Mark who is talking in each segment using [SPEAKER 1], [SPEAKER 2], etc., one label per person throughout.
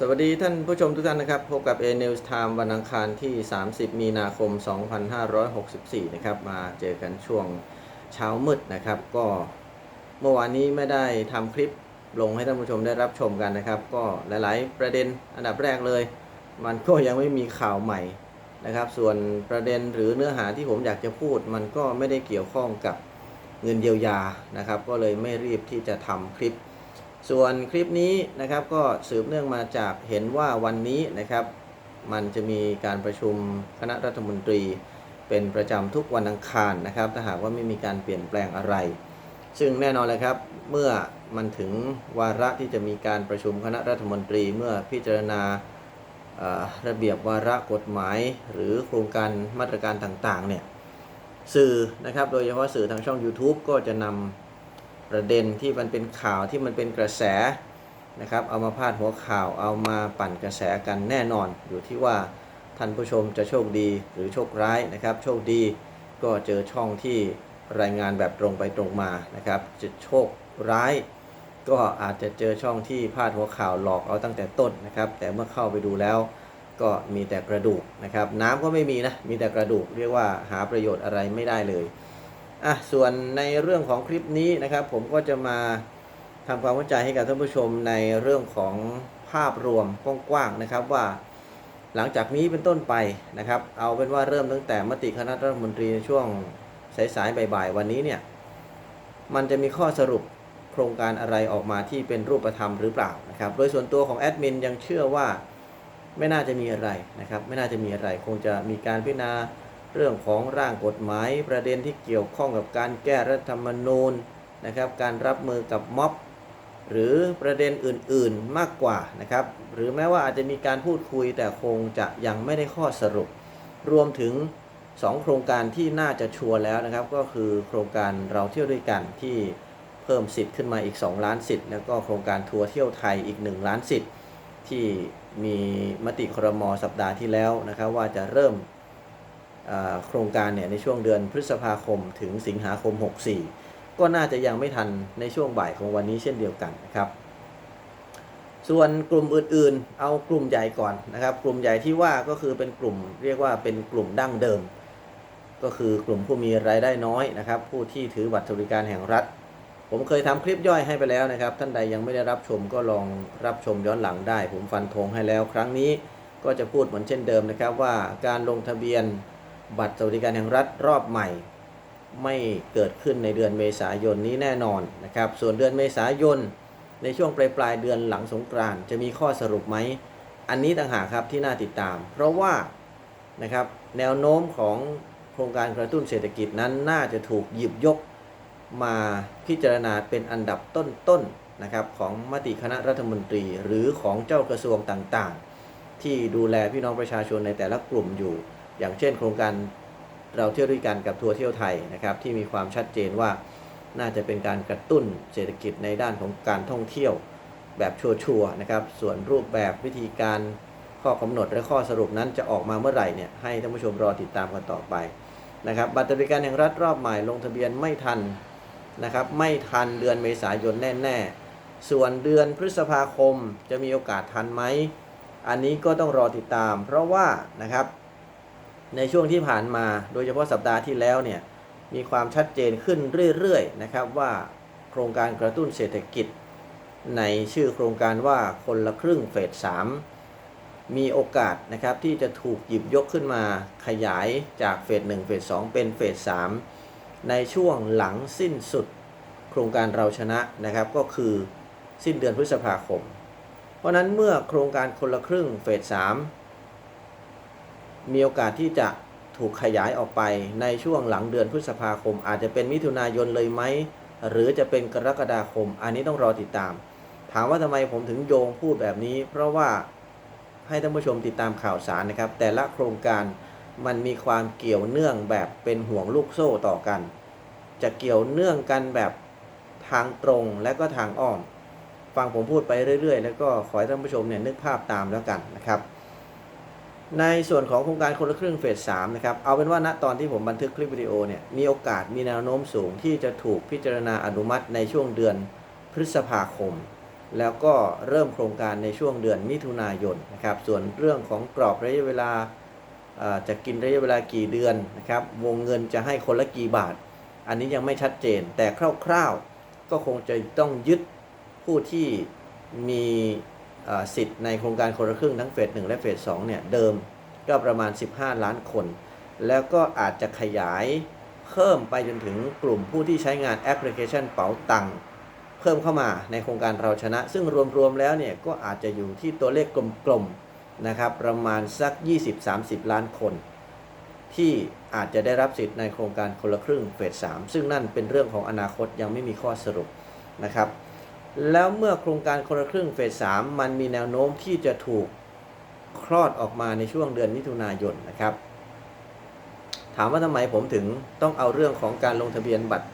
[SPEAKER 1] สวัสดีท่านผู้ชมทุกท่านนะครับ พบกับ A News Time วันอังคารที่ 30 มีนาคม 2564 นะครับ มาเจอกันช่วงเช้ามืดนะครับ ก็เมื่อวานนี้ไม่ได้ทำคลิปลงให้ท่านผู้ชมได้รับชมกันนะครับ ก็หลาย ๆ ประเด็นอันดับแรกเลย มันก็ยังไม่มีข่าวใหม่นะครับ ส่วนประเด็นหรือเนื้อหาที่ผมอยากจะพูด มันก็ไม่ได้เกี่ยวข้องกับเงินเยียวยานะครับ ก็เลยไม่รีบที่จะทำคลิป ส่วนคลิปนี้นะครับก็สืบเนื่องมาจากเห็นว่าวันนี้นะครับ มันจะมีการประชุมคณะรัฐมนตรี เป็นประจำทุกวันอังคารนะครับ ถ้าหากว่าไม่มีการเปลี่ยนแปลงอะไร ซึ่งแน่นอนเลยครับ เมื่อมันถึงวาระที่จะมีการประชุมคณะรัฐมนตรีเมื่อพิจารณาระเบียบวาระกฎหมาย หรือโครงการมาตรการต่างๆเนี่ยสื่อนะครับโดยเฉพาะสื่อทางช่อง YouTube ก็จะนำ ประเด็นที่มันเป็นข่าวที่มันเป็นกระแสนะครับ เอามาพาดหัวข่าวเอามาปั่นกระแสกันแน่นอน อยู่ที่ว่าท่านผู้ชมจะโชคดีหรือโชคร้ายนะครับ โชคดีก็เจอช่องที่รายงานแบบตรงไปตรงมานะครับจะโชคร้าย ก็อาจจะเจอช่องที่พาดหัวข่าวหลอกเอาตั้งแต่ต้นนะครับ แต่เมื่อเข้าไปดูแล้วก็มีแต่กระดูกนะครับ น้ำก็ไม่มีนะ มีแต่กระดูกเรียกว่าหาประโยชน์อะไรไม่ได้เลย อะส่วนในเรื่องของคลิปนี้นะครับ ผมก็จะมาทำความเข้าใจให้กับท่านผู้ชมในเรื่องของภาพรวมกว้างๆนะครับว่าหลังจากนี้เป็นต้นไปนะครับ เอาเป็นว่าเริ่มตั้งแต่มติคณะรัฐมนตรีในช่วงสายๆบ่ายๆวันนี้เนี่ยมันจะมีข้อสรุปโครงการอะไรออกมาที่เป็นรูปธรรมหรือเปล่านะครับ โดยส่วนตัวของแอดมินยังเชื่อว่าไม่น่าจะมีอะไรนะครับ ไม่น่าจะมีอะไร คงจะมีการพิจารณา เรื่องของร่างกฎหมายประเด็นที่เกี่ยวข้องกับการแก้รัฐธรรมนูญนะครับการรับมือกับม็อบหรือประเด็นอื่นๆมากกว่านะครับหรือแม้ว่าอาจจะมีการพูดคุยแต่คงจะยังไม่ได้ข้อสรุป รวมถึง 2 โครงการที่น่าจะชัวร์แล้วนะครับ ก็คือโครงการเราเที่ยวด้วยกันที่เพิ่มสิทธิ์ขึ้นมาอีก 2 ล้านสิทธิ์แล้วก็โครงการทัวร์เที่ยวไทยอีก 1 ล้านสิทธิ์ที่มีมติครมสัปดาห์ที่แล้วนะครับว่าจะเริ่ม โครงการเนี่ยในช่วงเดือนพฤษภาคมถึงสิงหาคม 64 ก็น่าจะยังไม่ทันในช่วงบ่ายของวันนี้เช่นเดียวกันนะครับ ส่วนกลุ่มอื่นๆ เอากลุ่มใหญ่ก่อนนะครับ กลุ่มใหญ่ที่ว่าก็คือเป็นกลุ่มเรียกว่าเป็นกลุ่มดั้งเดิม ก็คือกลุ่มผู้มีรายได้น้อยนะครับ ผู้ที่ถือบัตรสวัสดิการแห่งรัฐ ผมเคยทำคลิปย่อยให้ไปแล้วนะครับ ท่านใดยังไม่ได้รับชมก็ลองรับชมย้อนหลังได้ ผมฟันธงให้แล้ว ครั้งนี้ก็จะพูดเหมือนเช่นเดิมนะครับว่าการลงทะเบียน บัตรสวัสดิการแห่งรัฐรอบใหม่ ไม่เกิดขึ้นในเดือนเมษายนนี้แน่นอนนะครับ ส่วนเดือนเมษายนในช่วงปลายปลายเดือนหลังสงกรานต์จะมีข้อสรุปไหม อันนี้ต่างหากครับที่น่าติดตาม เพราะว่านะครับแนวโน้มของโครงการกระตุ้นเศรษฐกิจนั้นน่าจะถูกหยิบยกมาพิจารณาเป็นอันดับต้นๆนะครับของมติคณะรัฐมนตรีหรือของเจ้ากระทรวงต่างๆ ที่ดูแลพี่น้องประชาชนในแต่ละกลุ่มอยู่ อย่างเช่น โครงการเราเที่ยวด้วยกันกับทัวร์เที่ยวไทยนะครับ ที่มีความชัดเจนว่าน่าจะเป็นการกระตุ้นเศรษฐกิจในด้านของการท่องเที่ยวแบบชัวร์ๆนะครับ ส่วนรูปแบบวิธีการข้อกำหนดและข้อสรุปนั้นจะออกมาเมื่อไหร่เนี่ยให้ท่านผู้ชมรอติดตามกันต่อไปนะครับบัตรสวัสดิการแห่งรัฐรอบใหม่ลงทะเบียนไม่ทันนะครับไม่ทันเดือนเมษายนแน่ ๆ ส่วนเดือนพฤษภาคมจะมีโอกาสทันไหม อันนี้ก็ต้องรอติดตาม เพราะว่านะครับ ในช่วงที่ผ่านมา โดยเฉพาะสัปดาห์ที่แล้วเนี่ยมีความชัดเจนขึ้นเรื่อยๆนะครับว่าโครงการกระตุ้นเศรษฐกิจ ในชื่อโครงการว่าคนละครึ่งเฟส 3 มีโอกาสนะครับที่จะถูกหยิบยกขึ้นมาขยายจากเฟส 1 เฟส 2 เป็นเฟส 3 ในช่วงหลังสิ้นสุดโครงการเราชนะนะครับก็คือสิ้นเดือนพฤษภาคม เพราะนั้นเมื่อโครงการคนละครึ่งเฟส 3 มีโอกาสที่จะถูกขยายออกไปในช่วงหลังเดือนพฤษภาคม อาจจะเป็นมิถุนายนเลยไหม หรือจะเป็นกรกฎาคม อันนี้ต้องรอติดตาม ถามว่าทำไมผมถึงโยงพูดแบบนี้ เพราะว่าให้ท่านผู้ชมติดตามข่าวสารนะครับ แต่ละโครงการมันมีความเกี่ยวเนื่องแบบเป็นห่วงลูกโซ่ต่อกัน จะเกี่ยวเนื่องกันแบบทางตรงและก็ทางอ้อม ฟังผมพูดไปเรื่อย ๆ แล้วก็ขอให้ท่านผู้ชมเนี่ยนึกภาพตามแล้วกันนะครับ ในส่วนของโครงการคนละครึ่งเฟส3นะครับ เอาเป็นว่าณตอนที่ผมบันทึกคลิปวิดีโอเนี่ย มีโอกาสมีแนวโน้มสูงที่จะถูกพิจารณาอนุมัติในช่วงเดือนพฤษภาคม แล้วก็เริ่มโครงการในช่วงเดือนมิถุนายนนะครับ ส่วนเรื่องของกรอบระยะเวลาจะกินระยะเวลากี่เดือนนะครับ วงเงินจะให้คนละกี่บาท อันนี้ยังไม่ชัดเจน แต่คร่าวๆ ก็คงจะต้องยึดผู้ที่มี สิทธิ์ในโครงการคนละครึ่งทั้งเฟส1และเฟส2เนี่ยเดิมก็ประมาณ 15 ล้านคน แล้วก็อาจจะขยายเพิ่มไปจนถึงกลุ่มผู้ที่ใช้งานแอปพลิเคชันเป๋าตังค์เพิ่มเข้ามาในโครงการเราชนะ ซึ่งรวมๆแล้วเนี่ยก็อาจจะอยู่ที่ตัวเลขกลมๆนะครับประมาณสัก 20-30 ล้านคน ที่อาจจะได้รับสิทธิ์ในโครงการคนละครึ่งเฟส3ซึ่งนั่นเป็นเรื่องของอนาคตยังไม่มีข้อสรุปนะครับ แล้วเมื่อโครงการคนละครึ่งเฟส3มันมีแนวโน้มที่จะถูกคลอดออกมาในช่วงเดือนมิถุนายนนะครับ ถามว่าทำไมผมถึงต้องเอาเรื่องของการลงทะเบียนบัตร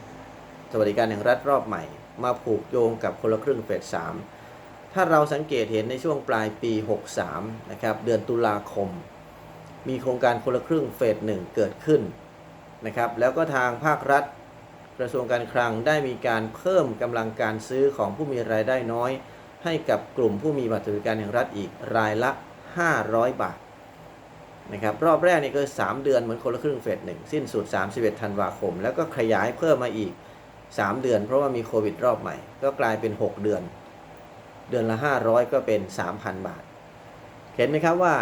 [SPEAKER 1] สวัสดิการแห่งรัฐรอบใหม่ มาผูกโยงกับคนละครึ่งเฟส3ถ้าเราสังเกตเห็นในช่วงปลายปี 63 นะครับ เดือนตุลาคม มีโครงการคนละครึ่งเฟสหนึ่งเกิดขึ้นนะครับ แล้วก็ทางภาครัฐ กระทรวงการคลังได้มีการเพิ่มกำลังการซื้อของผู้มีรายได้น้อย ให้กับกลุ่มผู้มีบัตรสวัสดิการแห่งรัฐอีกรายละ 500 บาทนะครับรอบแรกนี่ก็3เดือนเหมือนคนละครึ่งเฟสหนึ่งสิ้นสุด 31 ธันวาคม แล้วก็ขยายเพิ่มมาอีก 3 เดือน เพราะว่ามีโควิดรอบใหม่ ก็กลายเป็น 6 เดือน เดือนละ 500 ก็เป็น 3,000 บาท เห็นไหมครับว่า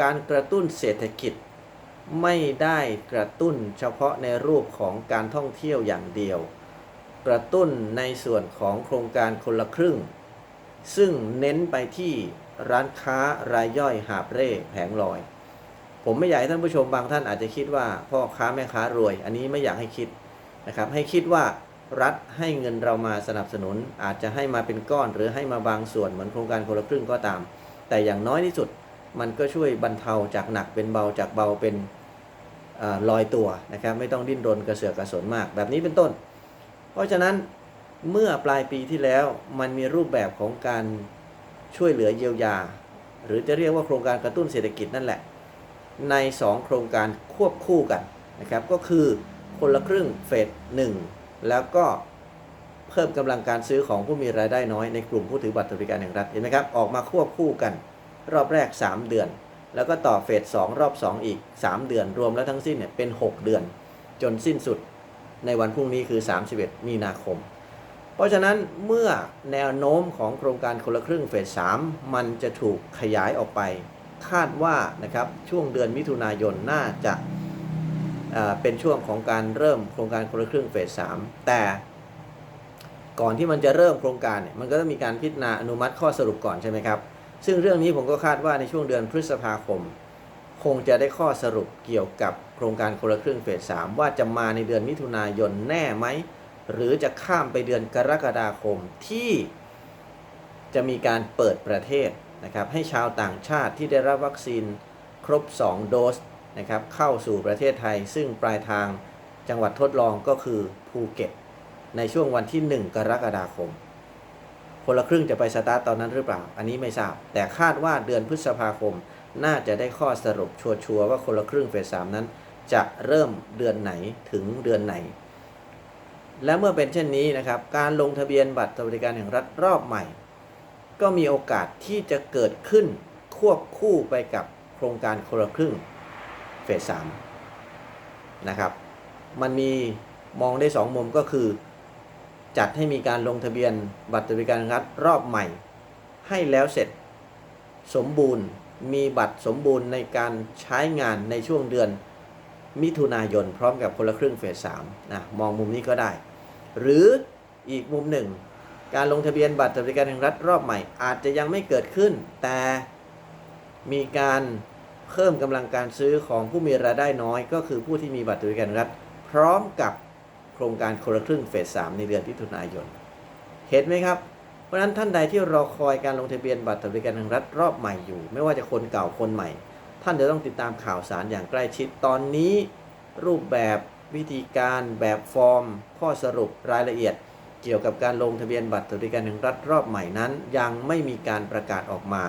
[SPEAKER 1] การกระตุ้นเศรษฐกิจ ไม่ได้กระตุ้นเฉพาะในรูปของการท่องเที่ยวอย่างเดียว กระตุ้นในส่วนของโครงการคนละครึ่ง ซึ่งเน้นไปที่ร้านค้ารายย่อยหาบเร่แผงลอย ผมไม่อยากให้ท่านผู้ชมบางท่านอาจจะคิดว่าพ่อค้าแม่ค้ารวย อันนี้ไม่อยากให้คิดนะครับ ให้คิดว่ารัฐให้เงินเรามาสนับสนุนอาจจะให้มาเป็นก้อนหรือให้มาบางส่วนเหมือนโครงการคนละครึ่งก็ตาม แต่อย่างน้อยที่สุด มันก็ช่วยบรรเทาจากหนักเป็นเบาจากเบาเป็นอลอยตัวนะครับไม่ต้องดิ้นรนกระเสือกกระสนมาก แบบนี้เป็นต้น เพราะฉะนั้นเมื่อปลายปีที่แล้วมันมีรูปแบบของการช่วยเหลือเยียวยา หรือจะเรียกว่าโครงการกระตุ้นเศรษฐกิจนั่นแหละ ใน 2 โครงการควบคู่กันนะครับก็คือคนละครึ่งเฟสหนึ่งแล้วก็เพิ่มกำลังการซื้อของผู้มีรายได้น้อยในกลุ่มผู้ถือบัตรสวัสดิการแห่งรัฐเห็นไหมครับออกมาควบคู่กัน รอบแรก 3 เดือน แล้วก็ต่อเฟส2รอบ 2 อีก 3 เดือน รวมแล้วทั้งสิ้นเนี่ยเป็น 6 เดือน จนสิ้นสุดในวันพรุ่งนี้คือ 31 มีนาคม เพราะฉะนั้นเมื่อแนวโน้มของโครงการคนละครึ่งเฟส3มันจะถูกขยายออกไป คาดว่านะครับช่วงเดือนมิถุนายนน่าจะเป็นช่วงของการเริ่มโครงการคนละครึ่งเฟส3แต่ก่อนที่มันจะเริ่มโครงการเนี่ยมันก็ต้องมีการพิจารณาอนุมัติข้อสรุปก่อนใช่ไหมครับ ซึ่งเรื่องนี้ผมก็คาดว่าในช่วงเดือนพฤษภาคม คงจะได้ข้อสรุปเกี่ยวกับโครงการคนละครึ่งเฟส 3 ว่าจะมาในเดือนมิถุนายนแน่ไหม หรือจะข้ามไปเดือนกรกฎาคมที่จะมีการเปิดประเทศนะครับให้ชาวต่างชาติที่ได้รับวัคซีนครบ 2 โดสนะครับเข้าสู่ประเทศไทย ซึ่งปลายทางจังหวัดทดลองก็คือภูเก็ต ในช่วงวันที่ 1 กรกฎาคม คนละครึ่งจะไปสตาร์ตตอนนั้นหรือเปล่า อันนี้ไม่ทราบ แต่คาดว่าเดือนพฤษภาคม น่าจะได้ข้อสรุปชัวร์ๆว่าคนละครึ่งเฟส3นั้น จะเริ่มเดือนไหนถึงเดือนไหน และเมื่อเป็นเช่นนี้นะครับ การลงทะเบียนบัตรสวัสดิการแห่งรัฐรอบใหม่ ก็มีโอกาสที่จะเกิดขึ้นควบคู่ไปกับโครงการคนละครึ่งเฟส3นะครับ มันมีมองได้สองมุมก็คือ จัดให้มีการลงทะเบียนบัตรสวัสดิการรัฐรอบใหม่ ให้แล้วเสร็จสมบูรณ์มีบัตรสมบูรณ์ในการใช้งานในช่วงเดือนมิถุนายนพร้อมกับคนละครึ่งเฟส3นะมองมุมนี้ก็ได้ หรืออีกมุมหนึ่ง การลงทะเบียนบัตรสวัสดิการแห่งรัฐรอบใหม่ อาจจะยังไม่เกิดขึ้น แต่มีการเพิ่มกำลังการซื้อของผู้มีรายได้น้อย ก็คือผู้ที่มีบัตรสวัสดิการรัฐพร้อมกับ รงการคนละครึ่งเฟส3ในเดือนมิถุนายน เห็นไหมครับ เพราะฉะนั้นท่านใดที่รอคอยการลงทะเบียนบัตรสวัสดิการแห่งรัฐรอบใหม่อยู่ ไม่ว่าจะคนเก่าคนใหม่ ท่านจะต้องติดตามข่าวสารอย่างใกล้ชิดตอนนี้ รูปแบบวิธีการแบบฟอร์ม ข้อสรุปรายละเอียด เกี่ยวกับการลงทะเบียนบัตรสวัสดิการแห่งรัฐรอบใหม่นั้น ยังไม่มีการประกาศออกมา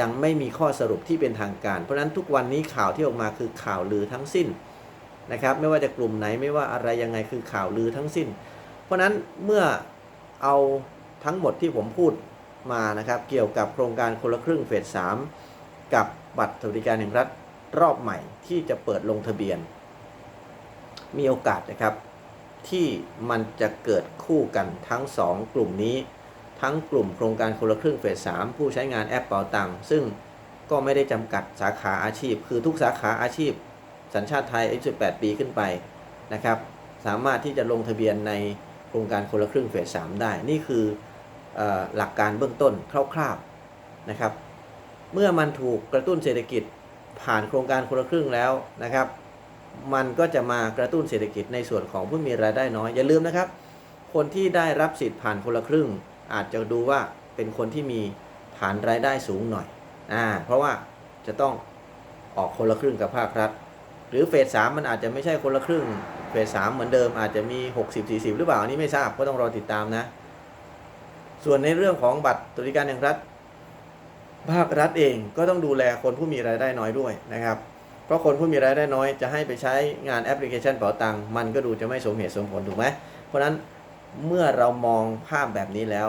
[SPEAKER 1] ยังไม่มีข้อสรุปที่เป็นทางการ เพราะฉะนั้นทุกวันนี้ข่าวที่ออกมาคือข่าวลือทั้งสิ้น นะครับไม่ว่าจะกลุ่มไหนไม่ว่าอะไรยังไงคือข่าวลือทั้งสิ้น เพราะนั้นเมื่อเอาทั้งหมดที่ผมพูดมานะครับเกี่ยวกับโครงการคนละครึ่งเฟส 3 กับบัตรสวัสดิการแห่งรัฐรอบใหม่ที่จะเปิดลงทะเบียน มีโอกาสนะครับที่มันจะเกิดคู่กันทั้ง 2 กลุ่มนี้ ทั้งกลุ่มโครงการคนละครึ่งเฟส 3 ผู้ใช้งานแอปเป๋าตังค์ซึ่งก็ไม่ได้จำกัดสาขาอาชีพ คือทุกสาขาอาชีพ สัญชาติไทยอายุ18 ปีขึ้นไปนะครับ สามารถที่จะลงทะเบียนในโครงการคนละครึ่งเฟส 3 ได้ นี่คือเออหลักการเบื้องต้นคร่าวๆนะครับ เมื่อมันถูกกระตุ้นเศรษฐกิจผ่านโครงการคนละครึ่งแล้วนะครับ มันก็จะมากระตุ้นเศรษฐกิจในส่วนของผู้มีรายได้น้อย อย่าลืมนะครับ คนที่ได้รับสิทธิ์ผ่านคนละครึ่ง อาจจะดูว่าเป็นคนที่มีฐานรายได้สูงหน่อยอ่าเพราะว่าจะต้องออกคนละครึ่งกับภาครัฐ หรือเฟสสามมันอาจจะไม่ใช่คนละครึ่ง เฟสสามเหมือนเดิมอาจจะมี 60 40 หรือเปล่าอันนี้ไม่ทราบก็ต้องรอติดตามนะ ส่วนในเรื่องของบัตรสวัสดิการแห่งรัฐ ภาครัฐเองก็ต้องดูแลคนผู้มีรายได้น้อยด้วยนะครับ เพราะคนผู้มีรายได้น้อยจะให้ไปใช้งานแอปพลิเคชันเป๋าตังมันก็ดูจะไม่สมเหตุสมผลถูกไหมเพราะนั้นเมื่อเรามองภาพแบบนี้แล้ว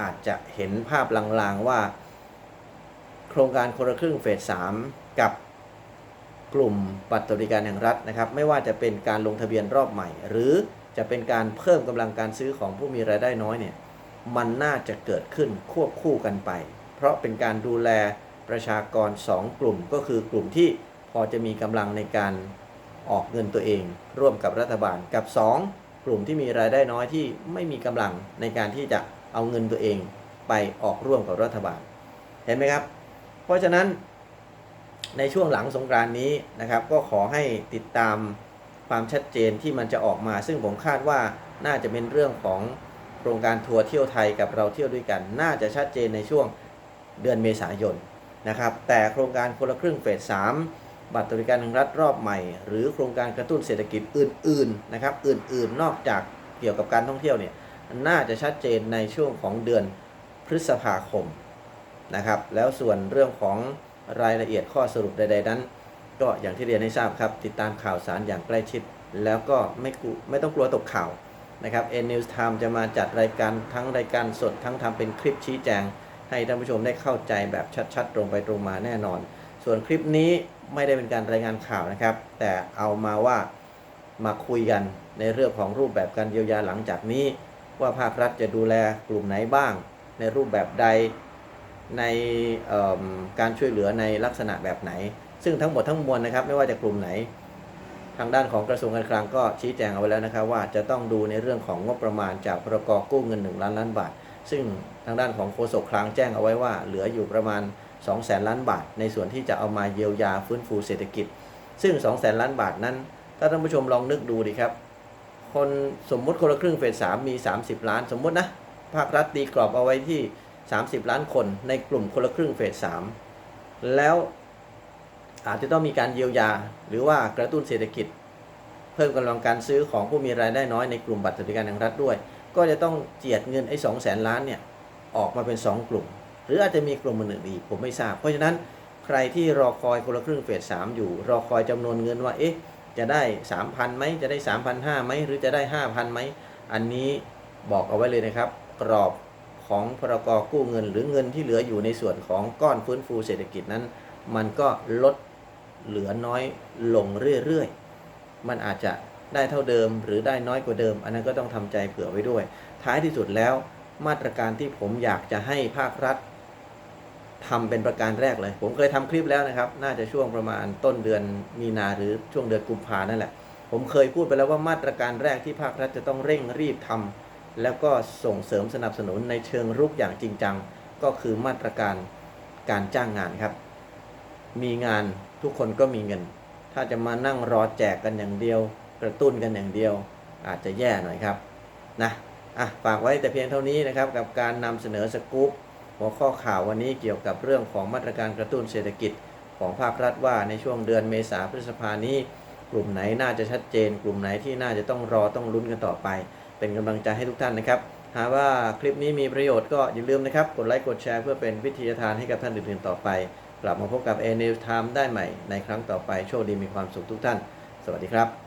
[SPEAKER 1] อาจจะเห็นภาพลางๆว่า โครงการคนละครึ่งเฟส3กับ กลุ่มบัตรสวัสดิการแห่งรัฐนะครับ ไม่ว่าจะเป็นการลงทะเบียนรอบใหม่ หรือจะเป็นการเพิ่มกำลังการซื้อของผู้มีรายได้น้อยเนี่ยมันน่าจะเกิดขึ้นควบคู่กันไป เพราะเป็นการดูแลประชากร 2 กลุ่มก็คือกลุ่มที่พอจะมีกำลังในการออกเงินตัวเอง ร่วมกับรัฐบาลกับ 2 กลุ่มที่มีรายได้น้อยที่ไม่มีกำลังในการที่จะเอาเงินตัวเองไปออกร่วมกับรัฐบาล เห็นไหมครับ เพราะฉะนั้น ในช่วงหลังสงกรานนี้นะครับ ก็ขอให้ติดตามความชัดเจนที่มันจะออกมา ซึ่งผมคาดว่าน่าจะเป็นเรื่องของโครงการทัวร์เที่ยวไทยกับเราเที่ยวด้วยกัน น่าจะชัดเจนในช่วงเดือนเมษายนนะครับ แต่โครงการคนละครึ่งเฟส3บัตรสวัสดิการแห่งรัฐรอบใหม่ หรือโครงการกระตุ้นเศรษฐกิจอื่นๆนะครับอื่นๆ นอกจากเกี่ยวกับการท่องเที่ยวเนี่ยน่าจะชัดเจนในช่วงของเดือนพฤษภาคมนะครับ แล้วส่วนเรื่องของ รายละเอียดข้อสรุปใด ๆ นั้น ก็อย่างที่เรียนให้ทราบครับ ติดตามข่าวสารอย่างใกล้ชิด แล้วก็ไม่กลัวไม่ต้องกลัวตกข่าวนะครับ N News Time จะมาจัดรายการทั้งรายการสดทั้งทำเป็นคลิปชี้แจง ให้ท่านผู้ชมได้เข้าใจแบบชัด ๆ ตรงไปตรงมาแน่นอน ส่วนคลิปนี้ไม่ได้เป็นการรายงานข่าวนะครับ แต่เอามาว่ามาคุยกันในเรื่องของรูปแบบการเยียวยาหลังจากนี้ ว่าภาครัฐจะดูแลกลุ่มไหนบ้าง ในรูปแบบใด ในการช่วยเหลือในลักษณะแบบไหน ซึ่งทั้งหมดทั้งมวลนะครับ ไม่ว่าจะกลุ่มไหน ทางด้านของกระทรวงการคลังก็ชี้แจงเอาไว้แล้วนะครับ ว่าจะต้องดูในเรื่องของงบประมาณจากพรกกู้เงิน 1 ล้านล้านบาท ซึ่งทางด้านของโฆษกคลังแจ้งเอาไว้ว่าเหลืออยู่ประมาณ2แสนล้านบาท ในส่วนที่จะเอามาเยียวยาฟื้นฟูเศรษฐกิจ ซึ่ง2แสนล้านบาทนั้นถ้าท่านผู้ชมลองนึกดูดิครับ คนสมมุติคนละครึ่งเฟสสามมี 30 ล้าน สมมุตินะภาครัฐตีกรอบเอาไว้ที่ 30 ล้านคนในกลุ่มคนละครึ่งเฟส 3 แล้วอาจจะต้องมีการเยียวยา หรือว่ากระตุ้นเศรษฐกิจ เพิ่มกำลังการซื้อของผู้มีรายได้น้อยในกลุ่มบัตรสวัสดิการแห่งรัฐด้วย ก็จะต้องเจียดเงินไอ้สองแสนล้านเนี่ยออกมาเป็น 2 กลุ่ม หรืออาจจะมีกลุ่มอื่นอีกผมไม่ทราบ เพราะฉะนั้นใครที่รอคอยคนละครึ่งเฟส 3 อยู่ รอคอยจำนวนเงินว่าเอ๊ะจะได้ 3,000ไหมจะได้ 3,500ไหมหรือจะได้ 5,000ไหมอันนี้บอกเอาไว้เลยนะครับ กรอบ ของพรกกู้เงิน หรือเงินที่เหลืออยู่ในส่วนของก้อนฟื้นฟูเศรษฐกิจนั้น มันก็ลดเหลือน้อยลงเรื่อยๆ มันอาจจะได้เท่าเดิมหรือได้น้อยกว่าเดิม อันนั้นก็ต้องทำใจเผื่อไว้ด้วย ท้ายที่สุดแล้วมาตรการที่ผมอยากจะให้ภาครัฐทำเป็นประการแรกเลย ผมเคยทำคลิปแล้วนะครับ น่าจะช่วงประมาณต้นเดือนมีนาหรือช่วงเดือนกุมภานั่นแหละ ผมเคยพูดไปแล้วว่ามาตรการแรกที่ภาครัฐจะต้องเร่งรีบทำ แล้วก็ส่งเสริมสนับสนุนในเชิงรุกอย่างจริงจัง ก็คือมาตรการการจ้างงานครับ มีงานทุกคนก็มีเงิน ถ้าจะมานั่งรอแจกกันอย่างเดียว กระตุ้นกันอย่างเดียว อาจจะแย่หน่อยครับนะอะฝากไว้แต่เพียงเท่านี้นะครับ กับการนำเสนอสกู๊ปหัวข้อข่าววันนี้เกี่ยวกับเรื่องของมาตรการกระตุ้นเศรษฐกิจของภาครัฐว่าในช่วงเดือนเมษาพฤษภานี้ กลุ่มไหนน่าจะชัดเจน กลุ่มไหนที่น่าจะต้องรอต้องลุ้นกันต่อไป เป็นกำลังใจให้ทุกท่านนะครับ หากว่าคลิปนี้มีประโยชน์ก็อย่าลืมนะครับ กดไลค์กดแชร์เพื่อเป็นวิทยาทานให้กับท่านอื่นๆต่อไป กลับมาพบกับ a n e w s Time ได้ใหม่ในครั้งต่อไป โชคดีมีความสุขทุกท่าน สวัสดีครับ